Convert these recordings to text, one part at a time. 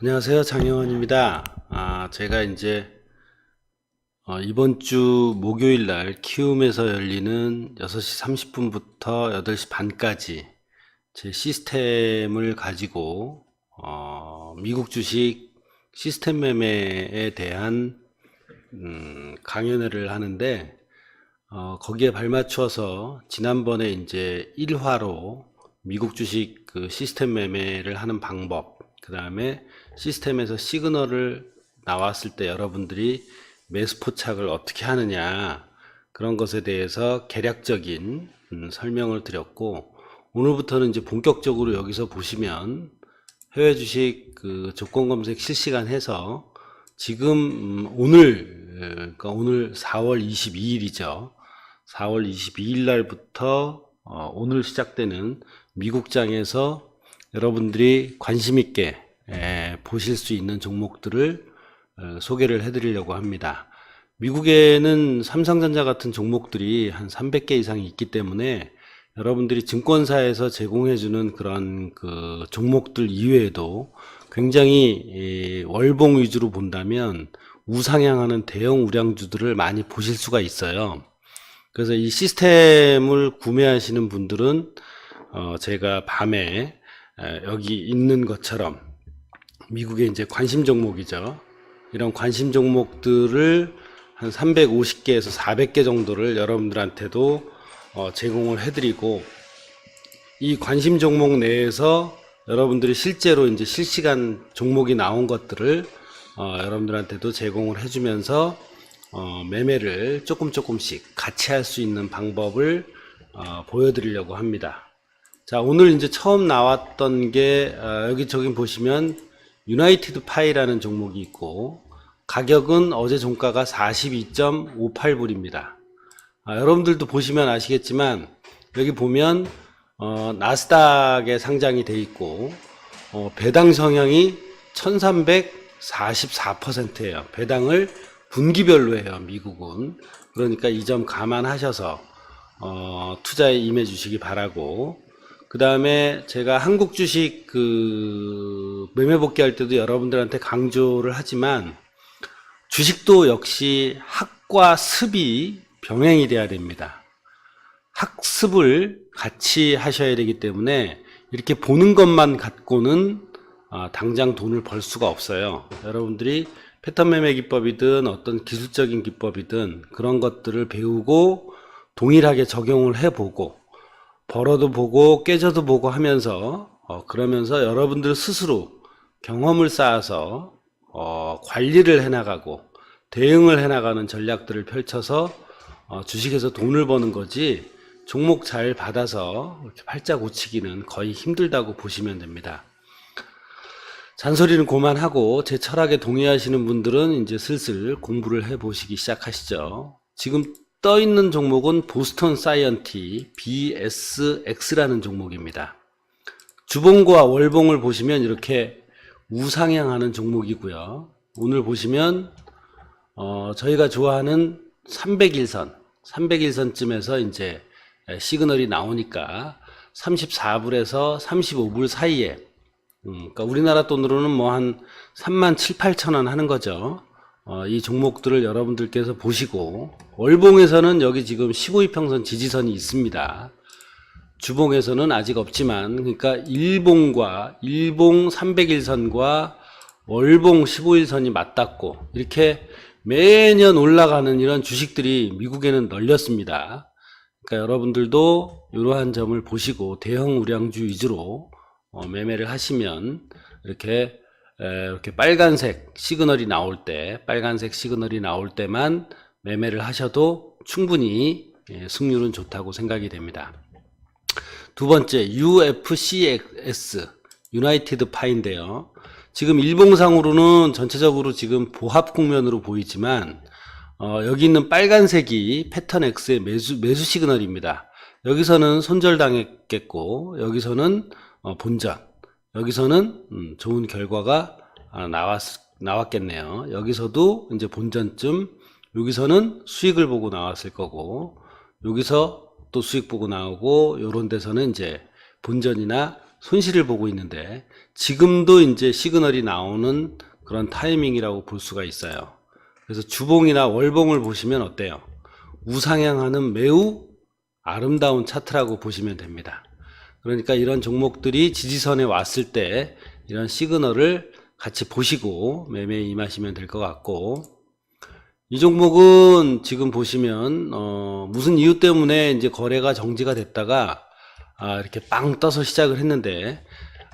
안녕하세요. 장영원입니다. 아, 제가 이제 어, 이번 주 목요일 날 키움에서 열리는 6시 30분부터 8시 반까지 제 시스템을 가지고 어, 미국 주식 시스템 매매에 대한 음, 강연회를 하는데 어, 거기에 발맞춰서 지난번에 이제 1화로 미국 주식 그 시스템 매매를 하는 방법, 그 다음에 시스템에서 시그널을 나왔을 때 여러분들이 매수 포착을 어떻게 하느냐, 그런 것에 대해서 개략적인 음, 설명을 드렸고, 오늘부터는 이제 본격적으로 여기서 보시면 해외 주식 그 조건 검색 실시간 해서 지금 음, 오늘 에, 그러니까 오늘 4월 22일이죠. 4월 22일 날부터 어, 오늘 시작되는 미국장에서 여러분들이 관심 있게 에, 보실 수 있는 종목들을 어, 소개를 해드리려고 합니다. 미국에는 삼성전자 같은 종목들이 한 300개 이상이 있기 때문에 여러분들이 증권사에서 제공해주는 그런 그 종목들 이외에도 굉장히 이 월봉 위주로 본다면 우상향하는 대형 우량주들을 많이 보실 수가 있어요. 그래서 이 시스템을 구매하시는 분들은 어 제가 밤에 에, 여기 있는 것처럼 미국의 이제 관심 종목이죠. 이런 관심 종목들을 한 350개에서 400개 정도를 여러분들한테도 어, 제공을 해드리고 이 관심 종목 내에서 여러분들이 실제로 이제 실시간 종목이 나온 것들을 어, 여러분들한테도 제공을 해주면서 어, 매매를 조금 조금씩 같이 할 수 있는 방법을 어, 보여드리려고 합니다. 자, 오늘 이제 처음 나왔던 게 어, 여기 저기 보시면 유나이티드 파이라는 종목이 있고 가격은 어제 종가가 42.58불입니다. 아, 여러분들도 보시면 아시겠지만 여기 보면 어, 나스닥에 상장이 돼 있고 어, 배당 성향이 1344%예요. 배당을 분기별로 해요. 미국은. 그러니까 이 점 감안하셔서 어, 투자에 임해 주시기 바라고 그 다음에 제가 한국 주식 그 매매 복귀할 때도 여러분들한테 강조를 하지만 주식도 역시 학과 습이 병행이 돼야 됩니다. 학습을 같이 하셔야 되기 때문에 이렇게 보는 것만 갖고는 아, 당장 돈을 벌 수가 없어요. 여러분들이 패턴 매매 기법이든 어떤 기술적인 기법이든 그런 것들을 배우고 동일하게 적용을 해보고 벌어도 보고 깨져도 보고 하면서 어, 그러면서 여러분들 스스로 경험을 쌓아서 어, 관리를 해나가고 대응을 해나가는 전략들을 펼쳐서 어, 주식에서 돈을 버는 거지 종목 잘 받아서 이렇게 팔자 고치기는 거의 힘들다고 보시면 됩니다. 잔소리는 그만하고 제 철학에 동의하시는 분들은 이제 슬슬 공부를 해 보시기 시작하시죠. 지금 떠 있는 종목은 보스턴 사이언티 BSX라는 종목입니다. 주봉과 월봉을 보시면 이렇게 우상향하는 종목이고요. 오늘 보시면 어, 저희가 좋아하는 300일선, 300일선쯤에서 이제 시그널이 나오니까 34불에서 35불 사이에 음, 그러니까 우리나라 돈으로는 뭐 한 3만 7, 8천 원 하는 거죠. 어, 이 종목들을 여러분들께서 보시고 월봉에서는 여기 지금 15이평선 지지선이 있습니다. 주봉에서는 아직 없지만 그러니까 일봉과 일봉 300일선과 월봉 15일선이 맞닿고 이렇게 매년 올라가는 이런 주식들이 미국에는 널렸습니다. 그러니까 여러분들도 이러한 점을 보시고 대형 우량주 위주로 어, 매매를 하시면 이렇게 에, 이렇게 빨간색 시그널이 나올 때 빨간색 시그널이 나올 때만 매매를 하셔도 충분히 예, 승률은 좋다고 생각이 됩니다. 두 번째 UFCS 유나이티드 파인데요. 지금 일봉상으로는 전체적으로 지금 보합 국면으로 보이지만 어, 여기 있는 빨간색이 패턴 X의 매수 매수 시그널입니다. 여기서는 손절당했겠고 여기서는 어, 본전 여기서는 음, 좋은 결과가 아, 나왔 나왔겠네요. 여기서도 이제 본전쯤 여기서는 수익을 보고 나왔을 거고 여기서 또 수익 보고 나오고 요런 데서는 이제 본전이나 손실을 보고 있는데 지금도 이제 시그널이 나오는 그런 타이밍이라고 볼 수가 있어요. 그래서 주봉이나 월봉을 보시면 어때요? 우상향하는 매우 아름다운 차트라고 보시면 됩니다. 그러니까 이런 종목들이 지지선에 왔을 때 이런 시그널을 같이 보시고 매매에 임하시면 될 것 같고 이 종목은 지금 보시면 어 무슨 이유 때문에 이제 거래가 정지가 됐다가 아 이렇게 빵 떠서 시작을 했는데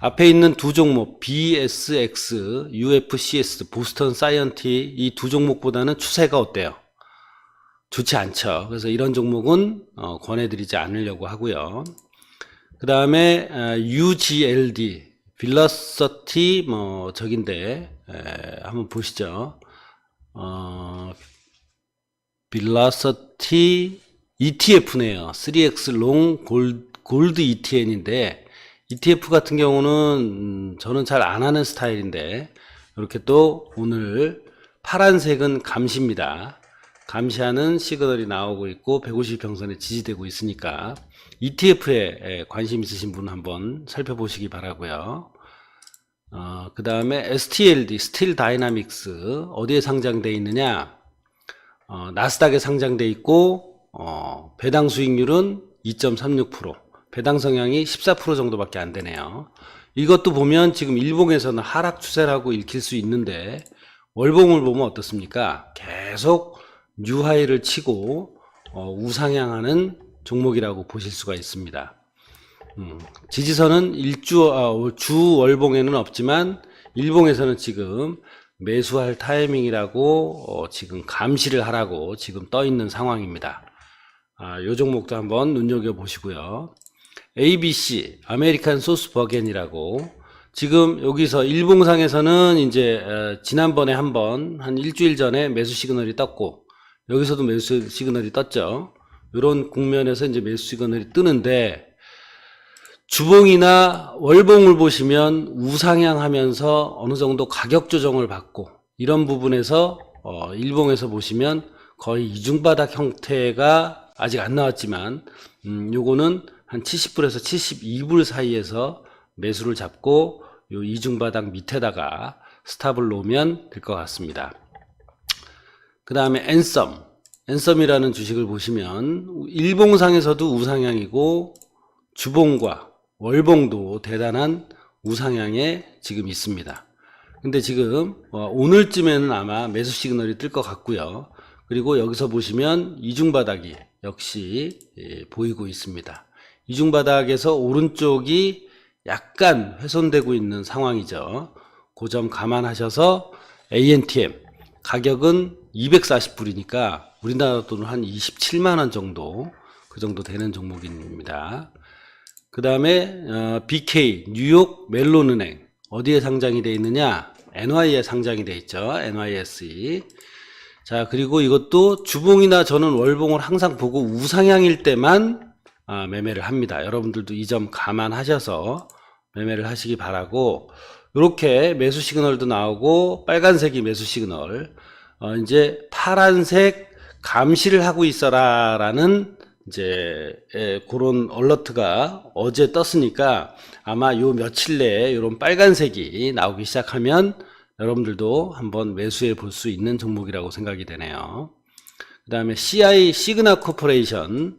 앞에 있는 두 종목 BSX, UFCS, 보스턴 사이언티 이 두 종목보다는 추세가 어때요? 좋지 않죠. 그래서 이런 종목은 어, 권해드리지 않으려고 하고요. 그 다음에 UGLD, 빌러서티 뭐 에, 한번 보시죠. 어, 빌라서티 ETF네요. 3X 롱 골, 골드 ETN인데 ETF 같은 경우는 음, 저는 잘 안 하는 스타일인데 이렇게 또 오늘 파란색은 감시입니다. 감시하는 시그널이 나오고 있고 150평선에 지지되고 있으니까 ETF에 관심 있으신 분 한번 살펴보시기 바라고요. 어, 그 다음에 STLD, 스틸 다이나믹스 어디에 상장돼 있느냐? 어, 나스닥에 상장돼 있고 어, 배당 수익률은 2.36%, 배당 성향이 14% 정도밖에 안 되네요. 이것도 보면 지금 일봉에서는 하락 추세라고 읽힐 수 있는데 월봉을 보면 어떻습니까? 계속 뉴하이를 치고 어, 우상향하는 종목이라고 보실 수가 있습니다. 음, 지지선은 일주 아, 주 월봉에는 없지만 일봉에서는 지금 매수할 타이밍이라고 어, 지금 감시를 하라고 지금 떠 있는 상황입니다. 아, 요 종목도 한번 눈여겨 보시고요. ABC 아메리칸 소스 버겐이라고 지금 여기서 일봉상에서는 이제 어, 지난번에 한번 한 일주일 전에 매수 시그널이 떴고 여기서도 매수 시그널이 떴죠. 이런 국면에서 이제 매수 시그널이 뜨는데 주봉이나 월봉을 보시면 우상향하면서 어느 정도 가격 조정을 받고 이런 부분에서 어, 일봉에서 보시면 거의 이중바닥 형태가 아직 안 나왔지만 음, 요거는 한 70불에서 72불 사이에서 매수를 잡고 요 이중바닥 밑에다가 스탑을 놓으면 될 것 같습니다. 그 다음에 앤썸 앤썸이라는 주식을 보시면 일봉상에서도 우상향이고 주봉과 월봉도 대단한 우상향에 지금 있습니다. 근데 지금 어, 오늘쯤에는 아마 매수 시그널이 뜰 것 같고요. 그리고 여기서 보시면 이중바닥이 역시 예, 보이고 있습니다. 이중바닥에서 오른쪽이 약간 훼손되고 있는 상황이죠. 그점 감안하셔서 ANTM 가격은 240불이니까 우리나라 돈은 한 27만 원 정도 그 정도 되는 종목입니다. 그 다음에 어, BK 뉴욕 멜론은행 어디에 상장이 되어 있느냐? NY에 상장이 되어 있죠. NYSE. 자 그리고 이것도 주봉이나 저는 월봉을 항상 보고 우상향일 때만 아, 매매를 합니다. 여러분들도 이 점 감안하셔서 매매를 하시기 바라고 이렇게 매수 시그널도 나오고 빨간색이 매수 시그널 어, 이제 파란색 감시를 하고 있어라라는 이제 에, 그런 얼러트가 어제 떴으니까 아마 요 며칠 내에 이런 빨간색이 나오기 시작하면 여러분들도 한번 매수해 볼 수 있는 종목이라고 생각이 되네요. 그 다음에 CI 시그나 코퍼레이션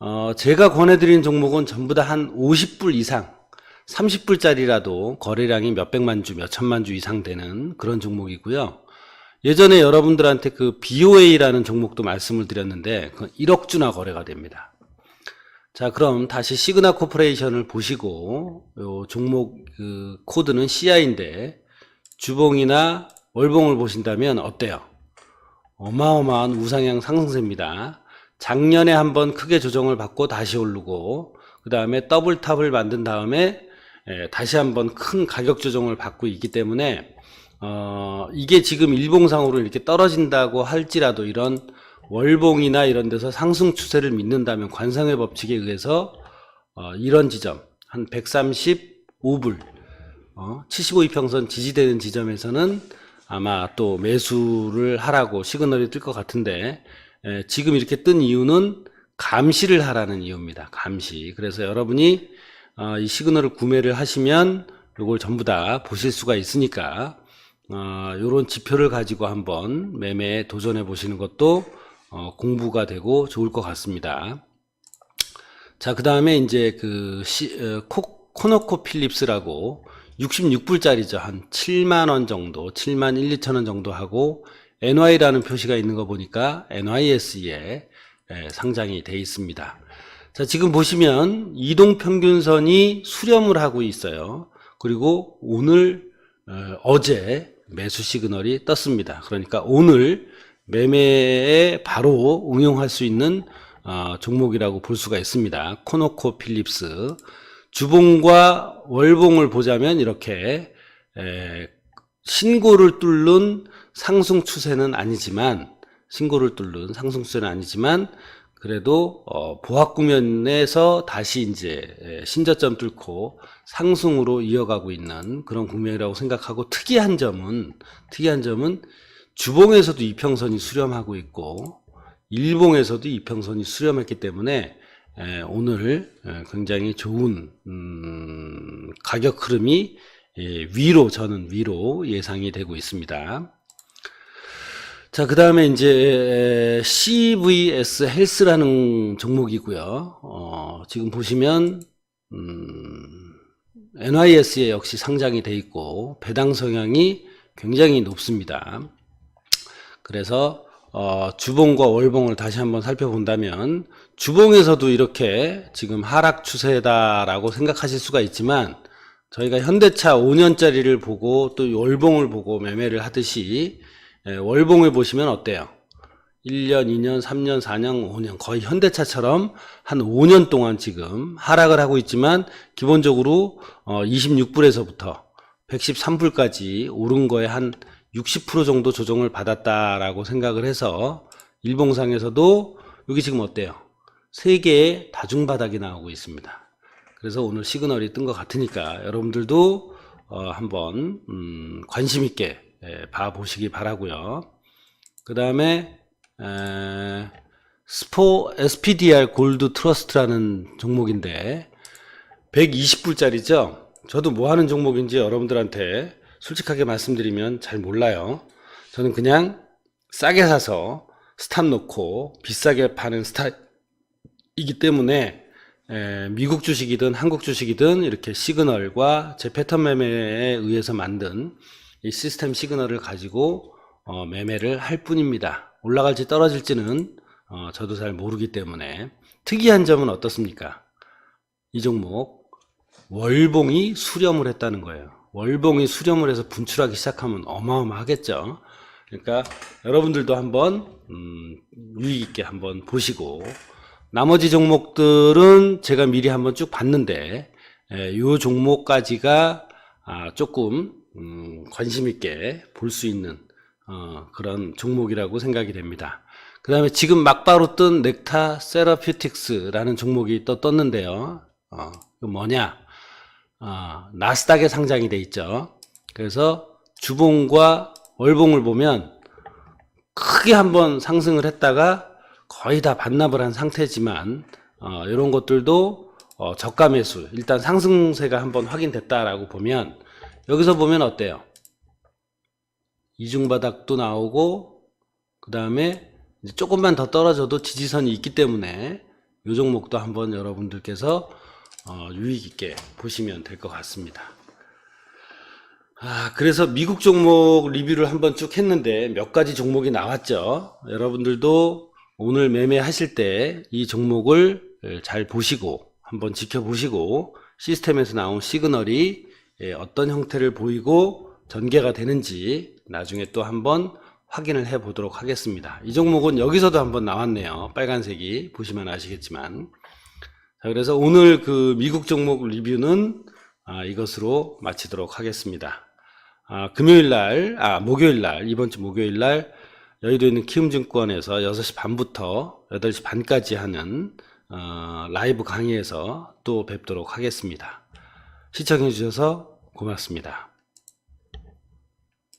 어, 제가 권해드린 종목은 전부 다 한 50불 이상 30불짜리라도 거래량이 몇백만 주, 몇천만 주 이상 되는 그런 종목이고요. 예전에 여러분들한테 그 BOA라는 종목도 말씀을 드렸는데 그 1억 주나 거래가 됩니다. 자, 그럼 다시 시그나 코퍼레이션을 보시고 요 종목 그 코드는 CI인데 주봉이나 월봉을 보신다면 어때요? 어마어마한 우상향 상승세입니다. 작년에 한번 크게 조정을 받고 다시 오르고 그 다음에 더블탑을 만든 다음에 예, 다시 한번 큰 가격 조정을 받고 있기 때문에 어, 이게 지금 일봉상으로 이렇게 떨어진다고 할지라도 이런 월봉이나 이런 데서 상승 추세를 믿는다면 관상의 법칙에 의해서 어, 이런 지점 한 135불 어, 75이평선 지지되는 지점에서는 아마 또 매수를 하라고 시그널이 뜰 것 같은데 에, 지금 이렇게 뜬 이유는 감시를 하라는 이유입니다. 감시. 그래서 여러분이 어, 이 시그널을 구매를 하시면 이걸 전부 다 보실 수가 있으니까 어, 이런 지표를 가지고 한번 매매에 도전해 보시는 것도 어, 공부가 되고 좋을 것 같습니다. 자, 그 다음에 이제 그 시, 어, 코, 코노코 필립스라고 66불짜리죠. 한 7만원 정도, 7만 1, 2천원 정도 하고 NY라는 표시가 있는 거 보니까 NYSE에 예, 상장이 돼 있습니다. 자, 지금 보시면 이동 평균선이 수렴을 하고 있어요. 그리고 오늘, 어, 어제 매수 시그널이 떴습니다. 그러니까 오늘 매매에 바로 응용할 수 있는 어, 종목이라고 볼 수가 있습니다. 코노코 필립스. 주봉과 월봉을 보자면 이렇게 에, 신고를 뚫는 상승 추세는 아니지만 신고를 뚫는 상승 추세는 아니지만 그래도 어, 보합 국면에서 다시 이제 에, 신저점 뚫고 상승으로 이어가고 있는 그런 국면이라고 생각하고 특이한 점은 특이한 점은 주봉에서도 이평선이 수렴하고 있고 일봉에서도 이평선이 수렴했기 때문에 에, 오늘 에, 굉장히 좋은 음, 가격 흐름이 예, 위로 저는 위로 예상이 되고 있습니다. 자, 그 다음에 이제 CVS 헬스라는 종목이고요. 어, 지금 보시면 음, NYS에 역시 상장이 돼 있고 배당 성향이 굉장히 높습니다. 그래서 어, 주봉과 월봉을 다시 한번 살펴본다면 주봉에서도 이렇게 지금 하락 추세다라고 생각하실 수가 있지만 저희가 현대차 5년짜리를 보고 또 월봉을 보고 매매를 하듯이 예, 월봉을 보시면 어때요? 1년, 2년, 3년, 4년, 5년 거의 현대차처럼 한 5년 동안 지금 하락을 하고 있지만 기본적으로 어, 26불에서부터 113불까지 오른 거에 한 60% 정도 조정을 받았다라고 생각을 해서 일봉상에서도 여기 지금 어때요? 세 개의 다중바닥이 나오고 있습니다. 그래서 오늘 시그널이 뜬 것 같으니까 여러분들도 어, 한번 음, 관심 있게 예, 봐 보시기 바라고요. 그 다음에 스포 SPDR 골드 트러스트라는 종목인데 120불짜리죠. 저도 뭐 하는 종목인지 여러분들한테 솔직하게 말씀드리면 잘 몰라요. 저는 그냥 싸게 사서 스탑 놓고 비싸게 파는 스타이기 때문에 에, 미국 주식이든 한국 주식이든 이렇게 시그널과 제 패턴 매매에 의해서 만든 이 시스템 시그널을 가지고 어, 매매를 할 뿐입니다. 올라갈지 떨어질지는 어, 저도 잘 모르기 때문에 특이한 점은 어떻습니까? 이 종목 월봉이 수렴을 했다는 거예요. 월봉이 수렴을 해서 분출하기 시작하면 어마어마하겠죠. 그러니까 여러분들도 한번 음, 유의 있게 한번 보시고 나머지 종목들은 제가 미리 한번 쭉 봤는데 이 종목까지가 아, 조금 음, 관심 있게 볼 수 있는 어, 그런 종목이라고 생각이 됩니다. 그 다음에 지금 막바로 뜬 넥타 세라퓨틱스라는 종목이 또 떴는데요. 어, 그 뭐냐? 어, 나스닥에 상장이 돼 있죠. 그래서 주봉과 월봉을 보면 크게 한번 상승을 했다가 거의 다 반납을 한 상태지만 어, 이런 것들도 어, 저가 매수 일단 상승세가 한번 확인됐다라고 보면 여기서 보면 어때요? 이중바닥도 나오고 그 다음에 조금만 더 떨어져도 지지선이 있기 때문에 이 종목도 한번 여러분들께서 어, 유익 있게 보시면 될 것 같습니다. 아, 그래서 미국 종목 리뷰를 한번 쭉 했는데 몇 가지 종목이 나왔죠. 여러분들도 오늘 매매하실 때 이 종목을 잘 보시고 한번 지켜보시고 시스템에서 나온 시그널이 예, 어떤 형태를 보이고 전개가 되는지 나중에 또 한번 확인을 해 보도록 하겠습니다. 이 종목은 여기서도 한번 나왔네요. 빨간색이 보시면 아시겠지만 자, 그래서 오늘 그 미국 종목 리뷰는 아, 이것으로 마치도록 하겠습니다. 아, 금요일 날, 아, 목요일 날, 이번 주 목요일 날 여의도에 있는 키움증권에서 6시 반부터 8시 반까지 하는 어, 라이브 강의에서 또 뵙도록 하겠습니다. 시청해 주셔서 고맙습니다.